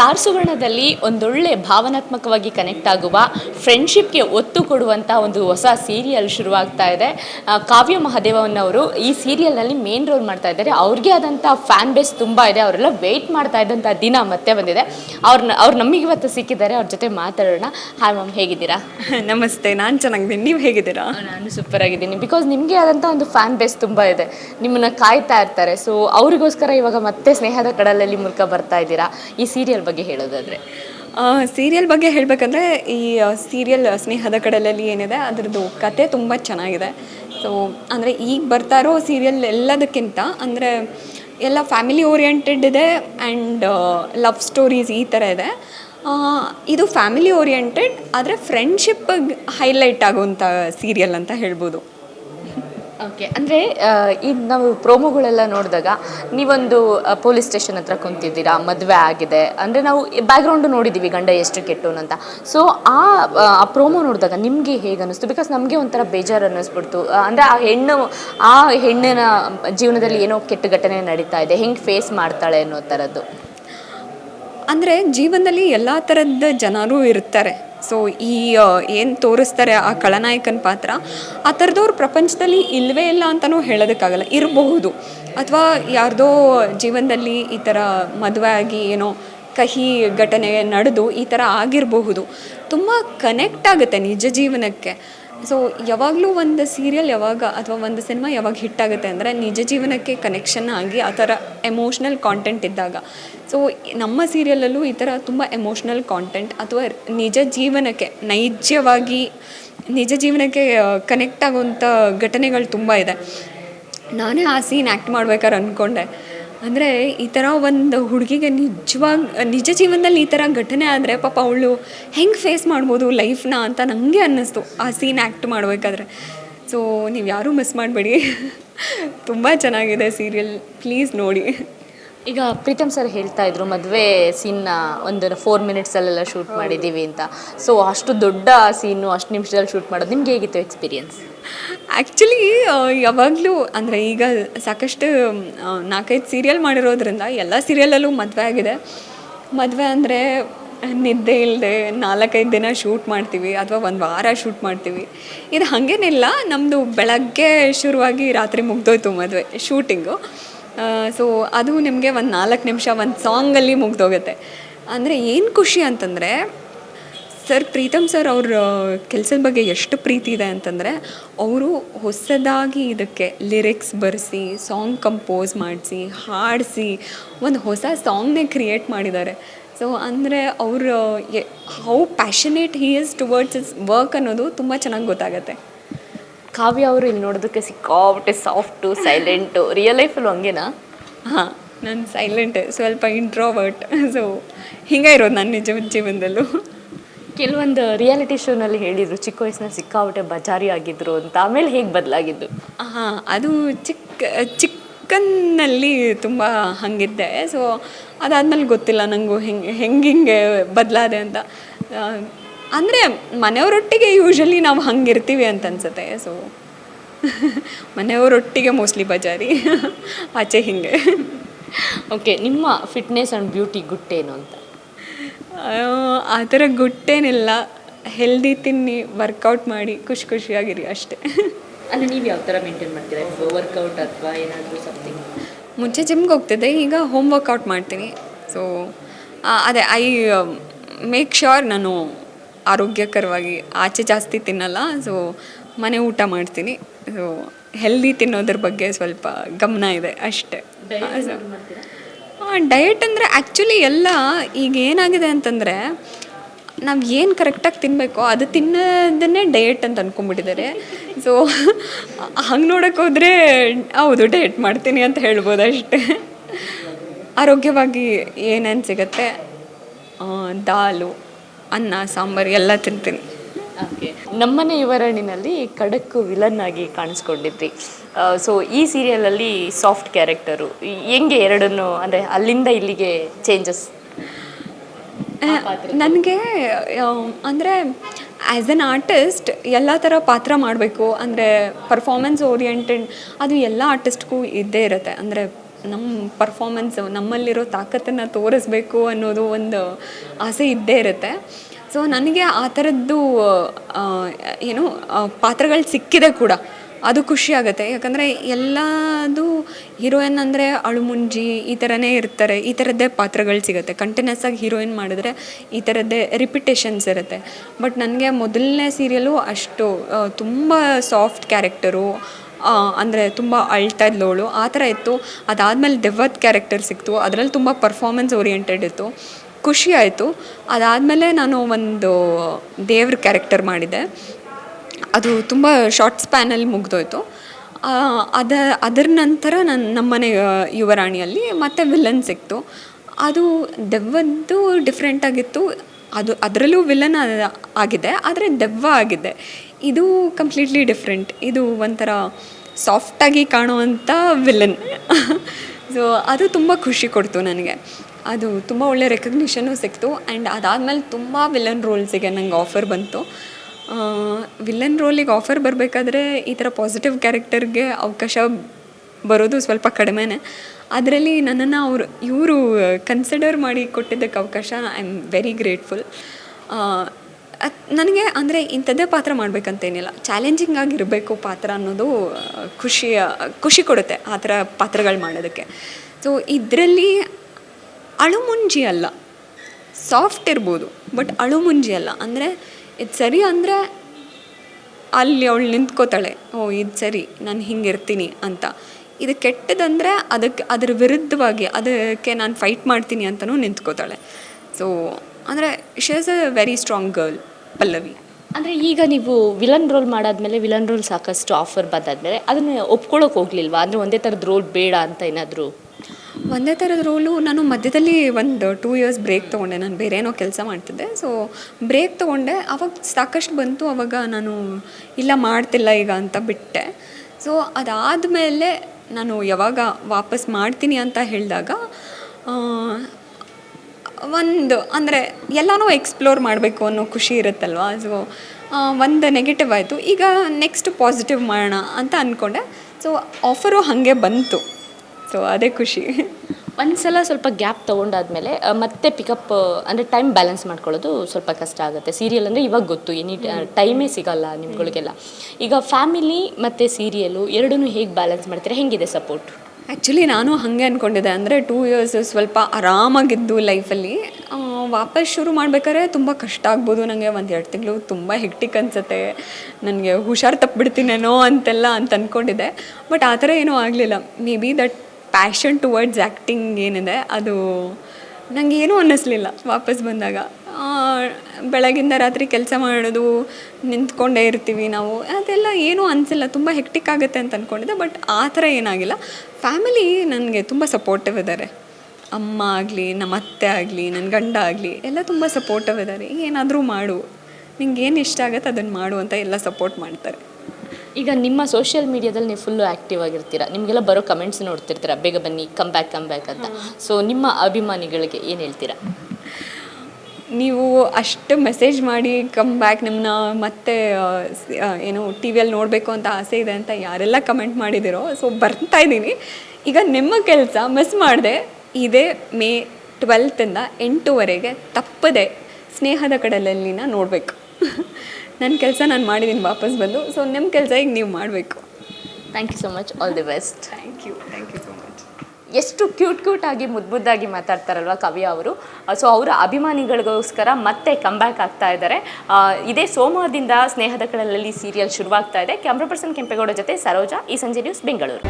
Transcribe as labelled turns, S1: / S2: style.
S1: Star ಸುವರ್ಣದಲ್ಲಿ ಒಂದೊಳ್ಳೆ ಭಾವನಾತ್ಮಕವಾಗಿ connect ಆಗುವ ಫ್ರೆಂಡ್ಶಿಪ್ಗೆ ಒತ್ತು ಕೊಡುವಂಥ ಒಂದು ಹೊಸ ಸೀರಿಯಲ್ ಶುರುವಾಗ್ತಾ ಇದೆ. ಕಾವ್ಯ ಮಹಾದೇವನ್ ಅವರು ಈ ಸೀರಿಯಲ್ನಲ್ಲಿ ಮೇನ್ ರೋಲ್ ಮಾಡ್ತಾ ಇದ್ದಾರೆ. ಅವ್ರಿಗೆ ಆದಂಥ ಫ್ಯಾನ್ ಬೇಸ್ ತುಂಬ ಇದೆ. ಅವರೆಲ್ಲ ವೆಯ್ಟ್ ಮಾಡ್ತಾ ಇದ್ದಂಥ ದಿನ ಮತ್ತೆ ಬಂದಿದೆ. ಅವ್ರನ್ನ ಅವ್ರು ನಮಗೆ ಇವತ್ತು ಸಿಕ್ಕಿದ್ದಾರೆ. ಅವ್ರ ಜೊತೆ ಮಾತಾಡೋಣ. ಹಾಯ್ ಮ್ಯಾಮ್ ಹೇಗಿದ್ದೀರಾ?
S2: ನಮಸ್ತೆ. ನಾನು ಚೆನ್ನಾಗಿದ್ದೀನಿ ನೀವು ಹೇಗಿದ್ದೀರಾ?
S1: ನಾನು ಸೂಪರ್ ಆಗಿದ್ದೀನಿ. ಬಿಕಾಸ್ ನಿಮಗೆ ಆದಂಥ ಒಂದು ಫ್ಯಾನ್ ಬೇಸ್ ತುಂಬ ಇದೆ. ನಿಮ್ಮನ್ನು ಕಾಯ್ತಾ ಇರ್ತಾರೆ. ಸೊ ಅವರಿಗೋಸ್ಕರ ಇವಾಗ ಮತ್ತೆ ಸ್ನೇಹದ ಕಡಲಲ್ಲಿ ಮೂಲಕ ಬರ್ತಾ ಇದ್ದೀರಾ? ಈ ಸೀರಿಯಲ್ ಬಗ್ಗೆ ಹೇಳೋದಾದರೆ?
S2: ಸೀರಿಯಲ್ ಬಗ್ಗೆ ಹೇಳಬೇಕಂದ್ರೆ ಈ ಸೀರಿಯಲ್ ಸ್ನೇಹದ ಕಡಲಲ್ಲಿ ಏನಿದೆ, ಅದರದ್ದು ಕತೆ ತುಂಬ ಚೆನ್ನಾಗಿದೆ. ಸೊ ಅಂದರೆ ಈಗ ಬರ್ತಾ ಇರೋ ಸೀರಿಯಲ್ ಎಲ್ಲದಕ್ಕಿಂತ, ಅಂದರೆ ಎಲ್ಲ ಫ್ಯಾಮಿಲಿ ಓರಿಯೆಂಟೆಡ್ ಇದೆ ಆ್ಯಂಡ್ ಲವ್ ಸ್ಟೋರೀಸ್ ಈ ಥರ ಇದೆ. ಇದು ಫ್ಯಾಮಿಲಿ ಓರಿಯೆಂಟೆಡ್ ಆದರೆ ಫ್ರೆಂಡ್ಶಿಪ್ಪಿಗೆ ಹೈಲೈಟ್ ಆಗುವಂಥ ಸೀರಿಯಲ್ ಅಂತ ಹೇಳ್ಬೋದು.
S1: ಓಕೆ, ಅಂದರೆ ಈಗ ನಾವು ಪ್ರೋಮೋಗಳೆಲ್ಲ ನೋಡಿದಾಗ ನೀವೊಂದು ಪೊಲೀಸ್ ಸ್ಟೇಷನ್ ಹತ್ರ ಕುಂತಿದ್ದೀರಾ, ಮದುವೆ ಆಗಿದೆ, ಅಂದರೆ ನಾವು ಬ್ಯಾಕ್ಗ್ರೌಂಡು ನೋಡಿದ್ದೀವಿ, ಗಂಡ ಎಷ್ಟು ಕೆಟ್ಟೋನು ಅಂತ. ಸೊ ಆ ಆ ಪ್ರೋಮೋ ನೋಡಿದಾಗ ನಿಮಗೆ ಹೇಗೆ ಅನ್ನಿಸ್ತು? ಬಿಕಾಸ್ ನಮಗೆ ಒಂಥರ ಬೇಜಾರು ಅನ್ನಿಸ್ಬಿಡ್ತು. ಅಂದರೆ ಆ ಹೆಣ್ಣು, ಆ ಹೆಣ್ಣಿನ ಜೀವನದಲ್ಲಿ ಏನೋ ಕೆಟ್ಟ ಘಟನೆ ನಡೀತಾ ಇದೆ, ಹೆಂಗೆ ಫೇಸ್ ಮಾಡ್ತಾಳೆ ಅನ್ನೋ ಥರದ್ದು?
S2: ಅಂದರೆ ಜೀವನದಲ್ಲಿ ಎಲ್ಲ ಥರದ ಜನರು ಇರ್ತಾರೆ. ಸೊ ಈ ಏನು ತೋರಿಸ್ತಾರೆ ಆ ಖಳನಾಯಕನ ಪಾತ್ರ, ಆ ಥರದವ್ರು ಪ್ರಪಂಚದಲ್ಲಿ ಇಲ್ಲವೇ ಇಲ್ಲ ಅಂತಲೂ ಹೇಳೋದಕ್ಕಾಗಲ್ಲ. ಇರಬಹುದು. ಅಥವಾ ಯಾರ್ದೋ ಜೀವನದಲ್ಲಿ ಈ ಥರ ಮದುವೆ ಆಗಿ ಏನೋ ಕಹಿ ಘಟನೆ ನಡೆದು ಈ ಥರ ಆಗಿರಬಹುದು. ತುಂಬ ಕನೆಕ್ಟ್ ಆಗುತ್ತೆ ನಿಜ ಜೀವನಕ್ಕೆ. ಸೊ ಯಾವಾಗಲೂ ಒಂದು ಸೀರಿಯಲ್ ಯಾವಾಗ ಅಥವಾ ಒಂದು ಸಿನಿಮಾ ಯಾವಾಗ ಹಿಟ್ ಆಗುತ್ತೆ ಅಂದರೆ ನಿಜ ಜೀವನಕ್ಕೆ ಕನೆಕ್ಷನ್ ಆಗಿ ಆ ಥರ ಎಮೋಷ್ನಲ್ ಕಾಂಟೆಂಟ್ ಇದ್ದಾಗ. ಸೊ ನಮ್ಮ ಸೀರಿಯಲಲ್ಲೂ ಈ ಥರ ತುಂಬ ಎಮೋಷ್ನಲ್ ಕಾಂಟೆಂಟ್ ಅಥವಾ ನಿಜ ಜೀವನಕ್ಕೆ ನೈಜವಾಗಿ, ನಿಜ ಜೀವನಕ್ಕೆ ಕನೆಕ್ಟ್ ಆಗುವಂಥ ಘಟನೆಗಳು ತುಂಬ ಇದೆ. ನಾನೇ ಆ ಸೀನ್ ಆ್ಯಕ್ಟ್ ಮಾಡ್ಬೇಕಾದ್ರೆ ಅಂದ್ಕೊಂಡೆ ಅಂದರೆ ಈ ಥರ ಒಂದು ಹುಡುಗಿಗೆ ನಿಜವಾಗ, ನಿಜ ಜೀವನದಲ್ಲಿ ಈ ಥರ ಘಟನೆ ಆದರೆ ಪಾಪ ಅವಳು ಹೆಂಗೆ ಫೇಸ್ ಮಾಡ್ಬೋದು ಲೈಫ್ನ ಅಂತ ನನಗೆ ಅನ್ನಿಸ್ತು ಆ ಸೀನ್ ಆ್ಯಕ್ಟ್ ಮಾಡಬೇಕಾದ್ರೆ. ಸೊ ನೀವು ಯಾರೂ ಮಿಸ್ ಮಾಡಬೇಡಿ. ತುಂಬ ಚೆನ್ನಾಗಿದೆ ಸೀರಿಯಲ್ ಪ್ಲೀಸ್ ನೋಡಿ.
S1: ಈಗ ಪ್ರೀತಮ್ ಸರ್ ಹೇಳ್ತಾ ಇದ್ರು ಮದುವೆ ಸೀನ್ನ ಒಂದು ಫೋರ್ ಮಿನಿಟ್ಸಲ್ಲೆಲ್ಲ ಶೂಟ್ ಮಾಡಿದ್ದೀವಿ ಅಂತ. ಸೊ ಅಷ್ಟು ದೊಡ್ಡ ಸೀನು ಅಷ್ಟು ನಿಮಿಷದಲ್ಲಿ ಶೂಟ್ ಮಾಡೋದು ನಿಮ್ಗೆ ಹೇಗಿತ್ತು ಎಕ್ಸ್ಪೀರಿಯನ್ಸ್
S2: ಆ್ಯಕ್ಚುಲಿ ಯಾವಾಗಲೂ ಅಂದರೆ ಈಗ ಸಾಕಷ್ಟು ನಾಲ್ಕೈದು ಸೀರಿಯಲ್ ಮಾಡಿರೋದ್ರಿಂದ ಎಲ್ಲ ಸೀರಿಯಲಲ್ಲೂ ಮದುವೆ ಆಗಿದೆ. ಮದುವೆ ಅಂದರೆ ನಿದ್ದೆ ಇಲ್ಲದೆ ನಾಲ್ಕೈದು ದಿನ ಶೂಟ್ ಮಾಡ್ತೀವಿ ಅಥವಾ ಒಂದು ವಾರ ಶೂಟ್ ಮಾಡ್ತೀವಿ. ಇದು ಹಾಗೇನಿಲ್ಲ ನಮ್ಮದು ಬೆಳಗ್ಗೆ ಶುರುವಾಗಿ ರಾತ್ರಿ ಮುಗ್ದೋಯ್ತು ಮದುವೆ ಶೂಟಿಂಗು ಸೊ ಅದು ನಿಮಗೆ ಒಂದು ನಾಲ್ಕು ನಿಮಿಷ, ಒಂದು ಸಾಂಗಲ್ಲಿ ಮುಗ್ದೋಗುತ್ತೆ. ಅಂದರೆ ಏನು ಖುಷಿ ಅಂತಂದರೆ, ಸರ್ ಪ್ರೀತಮ್ ಸರ್ ಅವ್ರ ಕೆಲಸದ ಬಗ್ಗೆ ಎಷ್ಟು ಪ್ರೀತಿ ಇದೆ ಅಂತಂದರೆ, ಅವರು ಹೊಸದಾಗಿ ಇದಕ್ಕೆ ಲಿರಿಕ್ಸ್ ಬರೆಸಿ, ಸಾಂಗ್ ಕಂಪೋಸ್ ಮಾಡಿಸಿ, ಹಾಡಿಸಿ, ಒಂದು ಹೊಸ ಸಾಂಗ್ನೇ ಕ್ರಿಯೇಟ್ ಮಾಡಿದ್ದಾರೆ. ಸೊ ಅಂದರೆ ಅವರು how passionate he is towards his work ಅನ್ನೋದು ತುಂಬ ಚೆನ್ನಾಗಿ ಗೊತ್ತಾಗತ್ತೆ.
S1: ಕಾವ್ಯ ಅವರು ಇಲ್ಲಿ ನೋಡೋದಕ್ಕೆ ಸಿಕ್ಕಾಪಟ್ಟೆ ಸಾಫ್ಟು ಸೈಲೆಂಟು ರಿಯಲ್ ಲೈಫಲ್ಲೂ ಹಂಗೇನಾ?
S2: ಹಾಂ ನಾನು ಸೈಲೆಂಟ್ ಸ್ವಲ್ಪ ಇಂಟ್ರೋವರ್ಟ್ ಸೊ ಹಿಂಗೆ ಇರೋದು ನನ್ನ ನಿಜ ಜೀವನದಲ್ಲೂ.
S1: ಕೆಲವೊಂದು ರಿಯಾಲಿಟಿ ಶೋನಲ್ಲಿ ಹೇಳಿದರು ಚಿಕ್ಕ ವಯಸ್ಸಿನಲ್ಲಿ ಸಿಕ್ಕಾಪಟ್ಟೆ ಬಜಾರಿ ಆಗಿದ್ರು ಅಂತ ಆಮೇಲೆ ಹೇಗೆ ಬದಲಾಗಿದ್ದು?
S2: ಹಾಂ ಅದು ಚಿಕ್ಕ ಚಿಕ್ಕನ್ನಲ್ಲಿ ತುಂಬ ಹಾಗಿದ್ದೆ ಸೊ ಅದಾದ್ಮೇಲೆ ಗೊತ್ತಿಲ್ಲ ನನಗೂ ಹೆಂಗೆ ಹೆಂಗೆ ಹಿಂಗೆ ಬದಲಾದೆ ಅಂತ. ಅಂದರೆ ಮನೆಯವರೊಟ್ಟಿಗೆ ಯೂಶಲಿ ನಾವು ಹಂಗಿರ್ತೀವಿ ಅಂತ ಅನ್ಸುತ್ತೆ ಸೊ ಮನೆಯವರೊಟ್ಟಿಗೆ ಮೋಸ್ಟ್ಲಿ ಬಜಾರಿ ಆಚೆ ಹಿಂಗೆ.
S1: ಓಕೆ ನಿಮ್ಮ ಫಿಟ್ನೆಸ್ ಆ್ಯಂಡ್ ಬ್ಯೂಟಿ ಗುಟ್ಟೇನು ಅಂತ?
S2: ಆ, ಥರ ಗುಟ್ಟೇನಿಲ್ಲ. ಹೆಲ್ದಿ ತಿನ್ನಿ ವರ್ಕೌಟ್ ಮಾಡಿ ಖುಷಿ ಖುಷಿಯಾಗಿರಿ ಅಷ್ಟೇ.
S1: ಅಲ್ಲಿ ನೀವು ಯಾವ ಥರ ಮೇಂಟೈನ್ ಮಾಡ್ತೀರಾ? ವರ್ಕೌಟ್ ಅಥವಾ ಏನಾದರೂ ಸಮಥಿಂಗ್
S2: ಮುಂಚೆ ಜಿಮ್ಗೆ ಹೋಗ್ತಿದ್ದೆ ಈಗ ಹೋಮ್ ವರ್ಕೌಟ್ ಮಾಡ್ತೀನಿ. ಸೊ ಅದೇ ಐ ಮೇಕ್ ಶ್ಯೂರ್ ನಾನು ಆರೋಗ್ಯಕರವಾಗಿ ಆಚೆ ಜಾಸ್ತಿ ತಿನ್ನಲ್ಲ. ಸೊ ಮನೆ ಊಟ ಮಾಡ್ತೀನಿ. ಸೊ ಹೆಲ್ದಿ ತಿನ್ನೋದ್ರ ಬಗ್ಗೆ ಸ್ವಲ್ಪ ಗಮನ ಇದೆ ಅಷ್ಟೇ. ಡಯಟ್ ಅಂದರೆ ಆ್ಯಕ್ಚುಲಿ ಎಲ್ಲ ಈಗ ಏನಾಗಿದೆ ಅಂತಂದರೆ ನಾವು ಏನು ಕರೆಕ್ಟಾಗಿ ತಿನ್ನಬೇಕು ಅದು ತಿನ್ನೋದನ್ನೇ ಡಯಟ್ ಅಂತ ಅಂದ್ಕೊಂಡ್ಬಿಟ್ಟಿದ್ದಾರೆ ಸೊ ಹಂಗೆ ನೋಡೋಕೆ ಹೋದರೆ ಹೌದು ಡಯಟ್ ಮಾಡ್ತೀನಿ ಅಂತ ಹೇಳ್ಬೋದು ಅಷ್ಟೇ. ಆರೋಗ್ಯವಾಗಿ ಏನೇನು ಸಿಗುತ್ತೆ? ದಾಲು. ಅನ್ನ ಸಾಂಬಾರು ಎಲ್ಲ ತಿಂತೀನಿ.
S1: ನಮ್ಮನೆ ಯುವರಣಿನಲ್ಲಿ ಖಡಕ್ ವಿಲನ್ ಆಗಿ ಕಾಣಿಸ್ಕೊಂಡಿದ್ರಿ. ಸೊ ಈ ಸೀರಿಯಲಲ್ಲಿ ಸಾಫ್ಟ್ ಕ್ಯಾರೆಕ್ಟರು ಹೆಂಗೆ ಎರಡನ್ನು ಅಂದರೆ ಅಲ್ಲಿಂದ ಇಲ್ಲಿಗೆ ಚೇಂಜಸ್
S2: ನನಗೆ ಅಂದರೆ ಆ್ಯಸ್ ಎನ್ ಆರ್ಟಿಸ್ಟ್ ಎಲ್ಲ ಥರ ಪಾತ್ರ ಮಾಡಬೇಕು ಅಂದರೆ ಪರ್ಫಾರ್ಮೆನ್ಸ್ ಓರಿಯೆಂಟೆಡ್ ಅದು ಎಲ್ಲ ಆರ್ಟಿಸ್ಟ್ಗೂ ಇದ್ದೇ ಇರುತ್ತೆ. ಅಂದರೆ ನಮ್ಮ ಪರ್ಫಾಮೆನ್ಸ್ ನಮ್ಮಲ್ಲಿರೋ ತಾಕತ್ತನ್ನು ತೋರಿಸ್ಬೇಕು ಅನ್ನೋದು ಒಂದು ಆಸೆ ಇದ್ದೇ ಇರುತ್ತೆ. ಸೊ ನನಗೆ ಆ ಥರದ್ದು ಏನು ಪಾತ್ರಗಳು ಸಿಕ್ಕಿದೆ ಕೂಡ. ಅದು ಖುಷಿ ಆಗುತ್ತೆ. ಯಾಕಂದರೆ ಎಲ್ಲದು ಹೀರೋಯಿನ್ ಅಂದರೆ ಅಳುಮುಂಜಿ, ಈ ಥರನೇ ಇರ್ತಾರೆ. ಈ ಥರದ್ದೇ ಪಾತ್ರಗಳು ಸಿಗುತ್ತೆ. ಕಂಟಿನ್ಯೂಸ್ ಆಗಿ ಹೀರೋಯಿನ್ ಮಾಡಿದ್ರೆ ಈ ಥರದ್ದೇ ರಿಪಿಟೇಷನ್ಸ್ ಇರುತ್ತೆ. ಬಟ್ ನನಗೆ ಮೊದಲನೇ ಸೀರಿಯಲು ಅಷ್ಟು ತುಂಬ ಸಾಫ್ಟ್ ಕ್ಯಾರೆಕ್ಟರು ಅಂದರೆ ತುಂಬ ಅಳ್ತಾ ಇದ್ಲೋಳು ಆ ಥರ ಇತ್ತು. ಅದಾದಮೇಲೆ ದೆವ್ವದ ಕ್ಯಾರೆಕ್ಟರ್ ಸಿಕ್ತು. ಅದರಲ್ಲಿ ತುಂಬ ಪರ್ಫಾರ್ಮೆನ್ಸ್ ಓರಿಯೆಂಟೆಡ್ ಇತ್ತು. ಖುಷಿ ಅದಾದಮೇಲೆ ನಾನು ಒಂದು ದೇವ್ರ ಕ್ಯಾರೆಕ್ಟರ್ ಮಾಡಿದೆ. ಅದು ತುಂಬ ಶಾರ್ಟ್ ಸ್ಪ್ಯಾನಲ್ಲಿ ಮುಗ್ದೋಯ್ತು. ಅದ, ಅದರ ನಂತರ ನನ್ನ ನಮ್ಮನೆ ಯುವರಾಣಿಯಲ್ಲಿ ಮತ್ತೆ ವಿಲನ್ ಸಿಕ್ತು. ಅದು ದೆವ್ವದ್ದು ಡಿಫ್ರೆಂಟ್ ಆಗಿತ್ತು. ಅದು ಅದರಲ್ಲೂ ವಿಲನ್ ಆಗಿದೆ, ಆದರೆ ದೆವ್ವ ಆಗಿದೆ. ಇದು ಕಂಪ್ಲೀಟ್ಲಿ ಡಿಫ್ರೆಂಟ್ ಇದು ಒಂಥರ ಸಾಫ್ಟಾಗಿ ಕಾಣುವಂಥ ವಿಲನ್ ಸೊ ಅದು ತುಂಬ ಖುಷಿ ಕೊಡ್ತು ನನಗೆ. ಅದು ತುಂಬ ಒಳ್ಳೆ ರೆಕಗ್ನಿಷನ್ನು ಸಿಕ್ತು ಆ್ಯಂಡ್ ಅದಾದಮೇಲೆ ತುಂಬ ವಿಲನ್ ರೋಲ್ಸಿಗೆ ನಂಗೆ ಆಫರ್ ಬಂತು. ವಿಲನ್ ರೋಲಿಗೆ ಆಫರ್ ಬರಬೇಕಾದ್ರೆ ಈ ಥರ ಪಾಸಿಟಿವ್ ಕ್ಯಾರೆಕ್ಟರ್ಗೆ ಅವಕಾಶ ಬರೋದು ಸ್ವಲ್ಪ ಕಡಿಮೆನೇ. ಅದರಲ್ಲಿ ನನ್ನನ್ನು ಅವರು, ಇವರು ಕನ್ಸಿಡರ್ ಮಾಡಿ ಕೊಟ್ಟಿದ್ದಕ್ಕೆ ಅವಕಾಶ ಐ ಆಮ್ ವೆರಿ ಗ್ರೇಟ್ಫುಲ್ ನನಗೆ ಅಂದರೆ ಇಂಥದ್ದೇ ಪಾತ್ರ ಮಾಡಬೇಕಂತೇನಿಲ್ಲ ಚಾಲೆಂಜಿಂಗ್ ಆಗಿರಬೇಕು ಪಾತ್ರ ಅನ್ನೋದು ಖುಷಿಯ ಖುಷಿ ಕೊಡುತ್ತೆ ಆ ಥರ ಪಾತ್ರಗಳು ಮಾಡೋದಕ್ಕೆ. ಸೊ ಇದರಲ್ಲಿ ಅಳುಮುಂಜಿ ಅಲ್ಲ. ಸಾಫ್ಟ್ ಇರ್ಬೋದು ಬಟ್ ಅಳುಮುಂಜಿ ಅಲ್ಲ. ಅಂದರೆ ಇದು ಸರಿ ಅಂದರೆ ಅಲ್ಲಿ ಅವಳು ನಿಂತ್ಕೋತಾಳೆ. ಓ, ಇದು ಸರಿ, ನಾನು ಹಿಂಗಿರ್ತೀನಿ ಅಂತ. ಇದು ಕೆಟ್ಟದಂದರೆ ಅದಕ್ಕೆ ಅದರ ವಿರುದ್ಧವಾಗಿ ಅದಕ್ಕೆ ನಾನು ಫೈಟ್ ಮಾಡ್ತೀನಿ ಅಂತಲೂ ನಿಂತ್ಕೋತಾಳೆ. ಸೊ ಅಂದರೆ she is a very strong girl Pallavi.
S1: ಅಂದರೆ ಈಗ ನೀವು ವಿಲನ್ ರೋಲ್ ಮಾಡಾದ್ಮೇಲೆ ವಿಲನ್ ರೋಲ್ ಸಾಕಷ್ಟು ಆಫರ್ ಬಂದಾದ್ಮೇಲೆ ಅದನ್ನು ಒಪ್ಕೊಳ್ಳೋಕೆ ಹೋಗ್ಲಿಲ್ವಾ? ಅಂದರೆ ಒಂದೇ ಥರದ ರೋಲ್ ಬೇಡ ಅಂತ ಏನಾದರೂ?
S2: ಒಂದೇ ಥರದ ರೋಲು ನಾನು ಮಧ್ಯದಲ್ಲಿ ಒಂದು ಟೂ ಇಯರ್ಸ್ ಬ್ರೇಕ್ ತೊಗೊಂಡೆ. ನಾನು ಬೇರೆ ಏನೋ ಕೆಲಸ ಮಾಡ್ತಿದ್ದೆ. ಸೊ ಬ್ರೇಕ್ ತೊಗೊಂಡೆ. ಅವಾಗ ಸಾಕಷ್ಟು ಬಂತು. ಅವಾಗ ನಾನು ಇಲ್ಲ ಮಾಡ್ತಿಲ್ಲ ಈಗ ಅಂತ ಬಿಟ್ಟೆ. ಸೊ ಅದಾದಮೇಲೆ ನಾನು ಯಾವಾಗ ವಾಪಸ್ ಮಾಡ್ತೀನಿ ಅಂತ ಹೇಳಿದಾಗ ಒಂದು, ಅಂದರೆ ಎಲ್ಲನೂ ಎಕ್ಸ್ಪ್ಲೋರ್ ಮಾಡಬೇಕು ಅನ್ನೋ ಖುಷಿ ಇರುತ್ತಲ್ವ? ಸೊ ಒಂದು ನೆಗೆಟಿವ್ ಆಯಿತು. ಈಗ ನೆಕ್ಸ್ಟ್ ಪಾಸಿಟಿವ್ ಮಾಡೋಣ ಅಂತ ಅಂದ್ಕೊಂಡೆ ಸೊ ಆಫರು ಹಾಗೆ ಬಂತು. ಸೊ ಅದೇ ಖುಷಿ.
S1: ಒಂದ್ಸಲ ಸ್ವಲ್ಪ ಗ್ಯಾಪ್ ತೊಗೊಂಡಾದ್ಮೇಲೆ ಮತ್ತೆ ಪಿಕಪ್ ಅಂದರೆ ಟೈಮ್ ಬ್ಯಾಲೆನ್ಸ್ ಮಾಡ್ಕೊಳ್ಳೋದು ಸ್ವಲ್ಪ ಕಷ್ಟ ಆಗುತ್ತೆ. ಸೀರಿಯಲ್ ಅಂದರೆ ಇವಾಗ ಗೊತ್ತು ಎನಿ ಟೈಮೇ ಸಿಗಲ್ಲ ನಿಮ್ಗಳಿಗೆಲ್ಲ. ಈಗ ಫ್ಯಾಮಿಲಿ ಮತ್ತು ಸೀರಿಯಲು ಎರಡನ್ನೂ ಹೇಗೆ ಬ್ಯಾಲೆನ್ಸ್ ಮಾಡ್ತೀರಾ? ಹೆಂಗಿದೆ ಸಪೋರ್ಟ್
S2: ಆ್ಯಕ್ಚುಲಿ ನಾನು ಹಾಗೆ ಅಂದ್ಕೊಂಡಿದ್ದೆ ಅಂದರೆ ಟೂ ಇಯರ್ಸ್ ಸ್ವಲ್ಪ ಆರಾಮಾಗಿದ್ದು ಲೈಫಲ್ಲಿ ವಾಪಸ್ ಶುರು ಮಾಡ್ಬೇಕಾದ್ರೆ ತುಂಬ ಕಷ್ಟ ಆಗ್ಬೋದು. ನನಗೆ ಒಂದು ಎರಡು ತಿಂಗಳು ತುಂಬ ಹೆಕ್ಟಿಕ್ ಅನಿಸುತ್ತೆ. ನನಗೆ ಹುಷಾರು ತಪ್ಪಿಬಿಡ್ತೀನೇನೋ ಅಂತೆಲ್ಲ ಅಂತ ಅಂದ್ಕೊಂಡಿದ್ದೆ ಬಟ್ ಆ ಥರ ಏನೂ ಆಗಲಿಲ್ಲ. Maybe that passion towards acting ಏನಿದೆ, ಅದು ನನಗೆ ಏನೂ ಅನ್ನಿಸ್ಲಿಲ್ಲ ವಾಪಸ್ ಬಂದಾಗ. ಬೆಳಗಿಂದ ರಾತ್ರಿ ಕೆಲಸ ಮಾಡೋದು, ನಿಂತ್ಕೊಂಡೇ ಇರ್ತೀವಿ ನಾವು, ಅದೆಲ್ಲ ಏನೂ ಅನಿಸಿಲ್ಲ. ತುಂಬ ಹೆಕ್ಟಿಕ್ ಆಗುತ್ತೆ ಅಂತ ಅಂದ್ಕೊಂಡಿದ್ದೆ ಬಟ್ ಆ ಥರ ಏನಾಗಿಲ್ಲ. ಫ್ಯಾಮಿಲಿ ನನಗೆ ತುಂಬ ಸಪೋರ್ಟಿವ್ ಇದ್ದಾರೆ ಅಮ್ಮ ಆಗಲಿ ನಮ್ಮ ಅತ್ತೆ ಆಗಲಿ ನನ್ನ ಗಂಡ ಆಗಲಿ, ಎಲ್ಲ ತುಂಬ ಸಪೋರ್ಟಿವ್ ಇದ್ದಾರೆ ಏನಾದರೂ ಮಾಡು. ನಿಂಗೆ ಏನು ಇಷ್ಟ ಆಗುತ್ತೆ ಅದನ್ನು ಮಾಡು ಅಂತ ಎಲ್ಲ ಸಪೋರ್ಟ್ ಮಾಡ್ತಾರೆ.
S1: ಈಗ ನಿಮ್ಮ ಸೋಷಿಯಲ್ ಮೀಡಿಯಾದಲ್ಲಿ ನೀವು ಫುಲ್ಲು ಆ್ಯಕ್ಟಿವ್ ಆಗಿರ್ತೀರ? ನಿಮಗೆಲ್ಲ ಬರೋ ಕಮೆಂಟ್ಸ್ ನೋಡ್ತಿರ್ತೀರ? ಬೇಗ ಬನ್ನಿ ಕಮ್ ಬ್ಯಾಕ್ ಕಮ್ ಬ್ಯಾಕ್ ಅಂತ. ಸೊ ನಿಮ್ಮ ಅಭಿಮಾನಿಗಳಿಗೆ ಏನು ಹೇಳ್ತೀರಾ?
S2: ನೀವು ಅಷ್ಟು ಮೆಸೇಜ್ ಮಾಡಿ ಕಮ್ ಬ್ಯಾಕ್ ನಿಮ್ಮನ್ನ ಮತ್ತೆ ಏನು ಟಿ ವಿಯಲ್ಲಿ ನೋಡಬೇಕು ಅಂತ ಆಸೆ ಇದೆ ಅಂತ ಯಾರೆಲ್ಲ ಕಮೆಂಟ್ ಮಾಡಿದಿರೋ ಸೊ ಬರ್ತಾ ಇದ್ದೀನಿ. ಈಗ ನಿಮ್ಮ ಕೆಲಸ ಮಿಸ್ ಮಾಡಿದೆ ಇದೇ ಮೇ ಟ್ವೆಲ್ತಿಂದ ಎಂಟೂವರೆಗೆ ತಪ್ಪದೆ ಸ್ನೇಹದ ಕಡಲಲ್ಲಿನ ನೋಡಬೇಕು. ನನ್ನ ಕೆಲಸ ನಾನು ಮಾಡಿದ್ದೀನಿ ವಾಪಸ್ ಬಂದು. ಸೊ ನಿಮ್ಮ ಕೆಲಸ ಈಗ ನೀವು ಮಾಡಬೇಕು.
S1: Thank you so much all the best
S2: thank you thank you so much
S1: ಎಷ್ಟು ಕ್ಯೂಟ್ ಕ್ಯೂಟ್ ಆಗಿ ಮುದ್ದು ಮುದ್ದಾಗಿ ಮಾತಾಡ್ತಾರಲ್ವ ಕವಿ ಅವರು. ಸೊ ಅವರ ಅಭಿಮಾನಿಗಳಿಗೋಸ್ಕರ ಮತ್ತೆ ಕಂಬ್ಯಾಕ್ ಆಗ್ತಾ ಇದ್ದಾರೆ. ಆ, ಇದೇ ಸೋಮವಾರದಿಂದ ಸ್ನೇಹದ ಕಡಲಲ್ಲಿ ಸೀರಿಯಲ್ ಶುರುವಾಗ್ತಾ ಇದೆ. ಕ್ಯಾಮ್ರಾ ಪರ್ಸನ್ ಕೆಂಪೇಗೌಡ ಜೊತೆ ಸರೋಜಾ. ಈ ಸಂಜೆ ನ್ಯೂಸ್ ಬೆಂಗಳೂರು